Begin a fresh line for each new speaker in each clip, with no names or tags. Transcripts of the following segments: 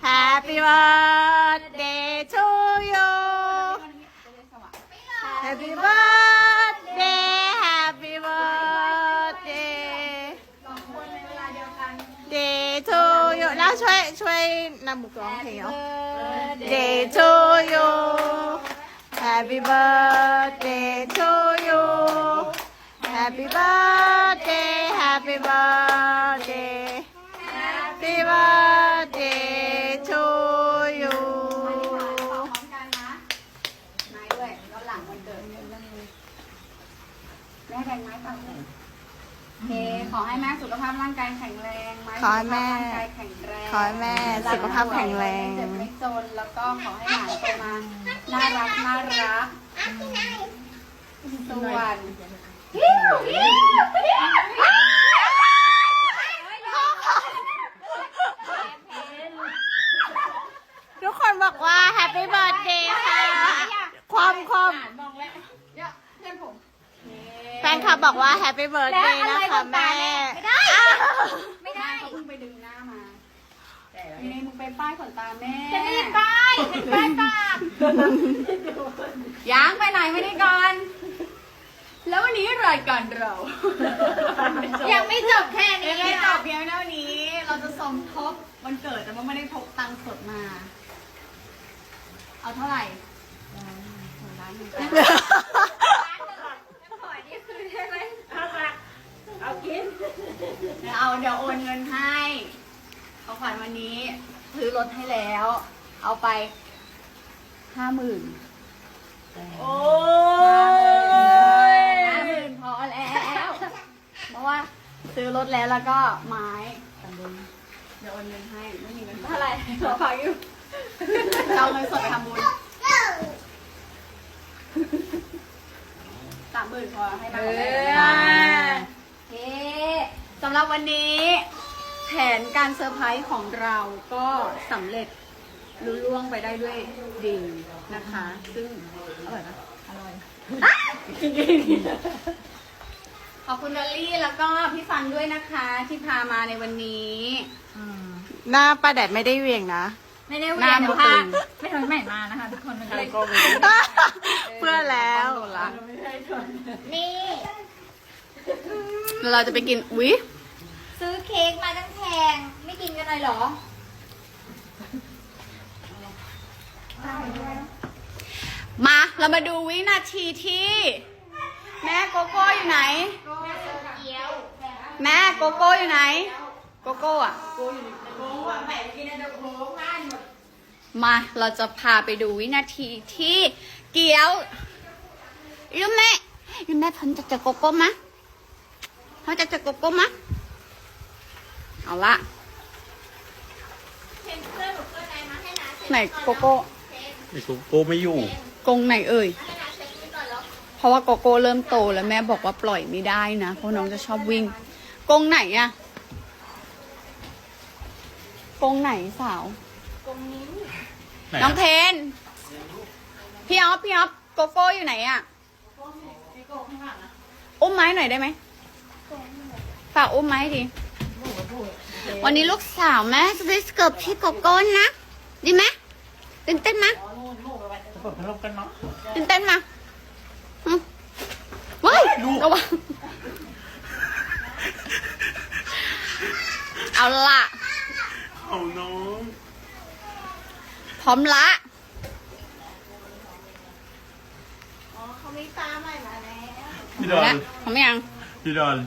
Happy birthday to you Happy birthday Happy birthday Day to you แล้วช่วยช่วยนำบุกร้องเพลงเหรอ Day to you Happy birthday to you Happy birthday Happy birthday Happy birthday
แม่แบ่งไม้ปังเลยโอเคขอให้แม่สุขภาพร่างกายแข็งแรงไม้
ขอให้แม่
สุขภาพร่างกายแข็งแรง
ขอให้แม่สุขภาพแข็งแรง
ไม่เจ็บไม่จนแล้วก็ขอให้หลานโตมาน่ารักน่ารักส่วน
ทุกคนบอกว่า Happy birthday ค่ะ ความความ
เดี๋ยวเพื่อนผม
แฟนคลับบอกว่า Happy birthday นะคะแม่
ไม่ได้
อ้าว
ไม่ได้เขาเพิ่งไปดึงหน้ามานี่มึงไปป้ายขนตาแม่
จะรีบป้ายจะป้ายปาก
ยังไปไหนไม่ได้ก่อน แล้ววันนี้รายการเรา
ยังไม่จบแค่นี้
ยังไม่จบเพียงเท่านี้ เราจะสมทบวันเกิดแต่ว่าไม่ได้พกตังค์สดมา เอาเท่าไหร่ล้านหนึ่ง
ขอนี่คือได้ไหม
เดี๋ยวเอาเดี๋ยวโอนเงินให้เอาขวัญวันนี้ซื้อรถให้แล้ว เอาไปห้าหมื่น
โอ้ย
ห้าหมื่นพอแล้ว เพราะว่าซื้อรถแล้วแล้วก็ไม้เดี๋ยวโอนเงินให้ไม่มีเงินเท่าไหร่ขอฝากอยู่จะเอาเงินสดไปทำบุญสามหมื่นพอให้มา
เอ
ก่อน
อ
เฮ้ สำหรับวันนี้แผนการเซอร์ไพรส์ของเราก็สำเร็จลุล่วงไปได้ด้วยดีนะคะ ซึ่งอร่อยนะอร่อยจริงๆขอบคุณดอลลี่แล้วก็พี่ฟันด้วยนะคะ ที่พามาในวันนี้
หน้าป้าแดดไม่ได้เหวียงนะ
ไม่ได้
ห
เวี
น้าย
น
มื
เดี๋
อ
ยว
ตึ
พางไม่ทำใหม่มานะคะ ทุกคนมันก็เลย
เพื่อแล้ว
นี่
แล้วเราจะไปกิน อุ๊ย
ซื้อเค้กมาตั้งแพง ไม่กินกันเลยเหรอ
มา เรามาดูวินาทีที่ แม่โกโก้อยู่ไหน แม่โกโก้อยู่ไหน โกโก้อะมา เราจะพาไปดูวินาทีที่เกียวรู้ไหมรู้ไหมพันจะเจอโกโก้มะ เขาจะเจอโกโก้มะเอาละไหนโกโก้
ไอ้กูโก้ไม่อยู่
กรงไหนเอ่ย เพราะว่าโกโก้เริ่มโตแล้วแม่บอกว่าปล่อยไม่ได้นะเพราะน้องจะชอบวิ่งกรงไหนอะกรงไหนสาว
ไหน
น้อง
อะ
เทน พี่ออฟพี่ออฟโกโก้อยู่ไหนอะอุ้มไม้หน่อยได้ไหม ฝากอุ้มไหม้ทีวันนี้ลูกสาวแม่จะได้เกิดพี่โกโก้นะ ดีไหมตื่นเต้นไหม
เปิดพัดลมกันเนาะ
ตื่นเต้นมาอืมเฮ้ยระวังเอาละ
เอาน้อง
พร้อมละอ๋อ
เขามีฟ้าใหม่มาแล้ว
เดอ
และ
น
พร้อมยัง
พี่ดอน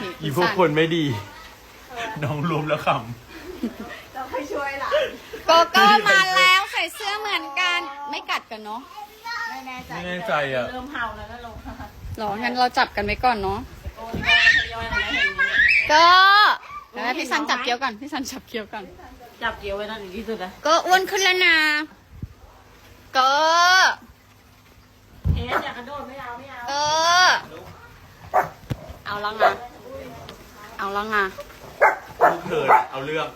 นี่
อีพวกคนไม่ดี น้องรวมแล้วข
เราไปช่วยหล่ะ
โกโก้มาแล้วใส่เสื้อเหมือนกัน ไม่กัดกันเนาะ
ไม่แน่ำใจ
ไม่แน่ใจอะ
เริ่มเห่าแล้วนะลง
หรอ งั้นเราจับกันไว้ก่อนเนาะก็เดี๋ยวให้พี่ซันจับเกี้ยวก่อน พี่ซันจับเกี้ยวก่อน
จับเกี่ยวไว้นั่นที่สุดนะ
ก็อ้วนขึ้นแล้วนะก็
เอ๊ะอยากกระโดดไม่เอาไม่เอา
ก็ เอาแล้วไงเอาแล้วไง
ลูกเธอเอาเรื่อง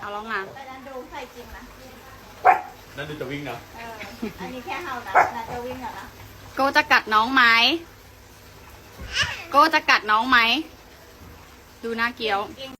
เอาแล้วไง
แต่นั้นดูใส่จริงนะ
นั่นดูจะวิ่งนะ
เออ อันนี้แค่เห่านะน่าจะวิ่งเหรอนะ
โกจะกัดน้องไหมโกจะกัดน้องไหม ดูหน้าเกี้ยว